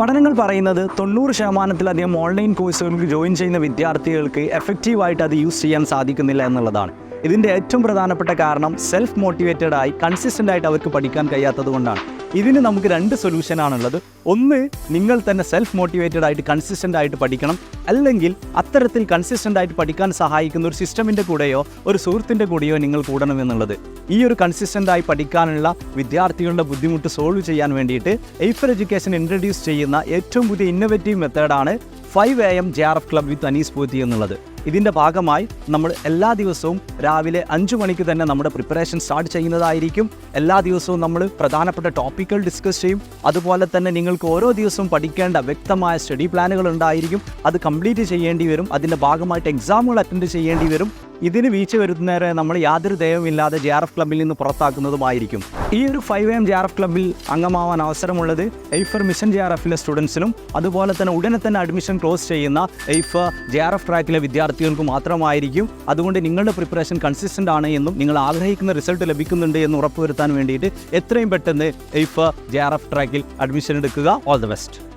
പഠനങ്ങൾ പറയുന്നത് തൊണ്ണൂറ് ശതമാനത്തിലധികം ഓൺലൈൻ കോഴ്സുകൾക്ക് ജോയിൻ ചെയ്യുന്ന വിദ്യാർത്ഥികൾക്ക് എഫക്റ്റീവായിട്ട് അത് യൂസ് ചെയ്യാൻ സാധിക്കുന്നില്ല എന്നുള്ളതാണ്. ഇതിന്റെ ഏറ്റവും പ്രധാനപ്പെട്ട കാരണം സെൽഫ് മോട്ടിവേറ്റഡായി കൺസിസ്റ്റന്റ് ആയിട്ട് അവർക്ക് പഠിക്കാൻ കഴിയാത്തത് കൊണ്ടാണ്. ഇതിന് നമുക്ക് രണ്ട് സൊല്യൂഷനാണുള്ളത് ഒന്ന് നിങ്ങൾ തന്നെ സെൽഫ് മോട്ടിവേറ്റഡ് ആയിട്ട് കൺസിസ്റ്റന്റ് ആയിട്ട് പഠിക്കണം. അല്ലെങ്കിൽ അത്തരത്തിൽ കൺസിസ്റ്റന്റ് ആയിട്ട് പഠിക്കാൻ സഹായിക്കുന്ന ഒരു സിസ്റ്റമിന്റെ കൂടെയോ ഒരു സുഹൃത്തിന്റെ കൂടെയോ നിങ്ങൾ കൂടണം എന്നുള്ളത്. ഈ ഒരു കൺസിസ്റ്റന്റ് ആയി പഠിക്കാനുള്ള വിദ്യാർത്ഥികളുടെ ബുദ്ധിമുട്ട് സോൾവ് ചെയ്യാൻ വേണ്ടിയിട്ട് എയ്ഫർ എഡ്യൂക്കേഷൻ ഇൻട്രൊഡ്യൂസ് ചെയ്യുന്ന ഏറ്റവും പുതിയ ഇന്നോവേറ്റീവ് മെത്തേഡാണ് five A M J R F club with Anees Poothi എന്നുള്ളത്. ഇതിന്റെ ഭാഗമായി നമ്മൾ എല്ലാ ദിവസവും രാവിലെ അഞ്ച് മണിക്ക് തന്നെ നമ്മുടെ പ്രിപ്പറേഷൻ സ്റ്റാർട്ട് ചെയ്യുന്നതായിരിക്കും. എല്ലാ ദിവസവും നമ്മൾ പ്രധാനപ്പെട്ട ടോപ്പിക്കുകൾ ഡിസ്കസ് ചെയ്യും. അതുപോലെ തന്നെ നിങ്ങൾക്ക് ഓരോ ദിവസവും പഠിക്കേണ്ട വ്യക്തമായ സ്റ്റഡി പ്ലാനുകൾ ഉണ്ടായിരിക്കും. അത് കംപ്ലീറ്റ് ചെയ്യേണ്ടി വരും. അതിന്റെ ഭാഗമായിട്ട് എക്സാമുകൾ അറ്റൻഡ് ചെയ്യേണ്ടി വരും. ഇതിന് വീഴ്ച വരുത്തുന്നവരെ നമ്മൾ യാതൊരു ദയവുമില്ലാതെ ജെ ആർ എഫ് ക്ലബിൽ നിന്ന് പുറത്താക്കുന്നതുമായിരിക്കും. ഈ ഒരു five M J R F ക്ലബിൽ അംഗമാവാൻ അവസരമുള്ളത് എയ്ഫർ മിഷൻ ജെ ആർ എഫിലെ സ്റ്റുഡൻസിനും അതുപോലെ തന്നെ ഉടനെ തന്നെ അഡ്മിഷൻ ക്ലോസ് ചെയ്യുന്ന എയ്ഫർ ജെ ആർ എഫ് ട്രാക്കിലെ വിദ്യാർത്ഥികൾക്ക് മാത്രമായിരിക്കും. അതുകൊണ്ട് നിങ്ങളുടെ പ്രിപ്പറേഷൻ കൺസിസ്റ്റന്റ് ആണ് എന്നും നിങ്ങൾ ആഗ്രഹിക്കുന്ന റിസൾട്ട് ലഭിക്കുന്നുണ്ട് എന്ന് ഉറപ്പുവരുത്താൻ വേണ്ടിയിട്ട് എത്രയും പെട്ടെന്ന് എയ്ഫർ ജെ ആർ എഫ് ട്രാക്കിൽ അഡ്മിഷൻ എടുക്കുക. All the best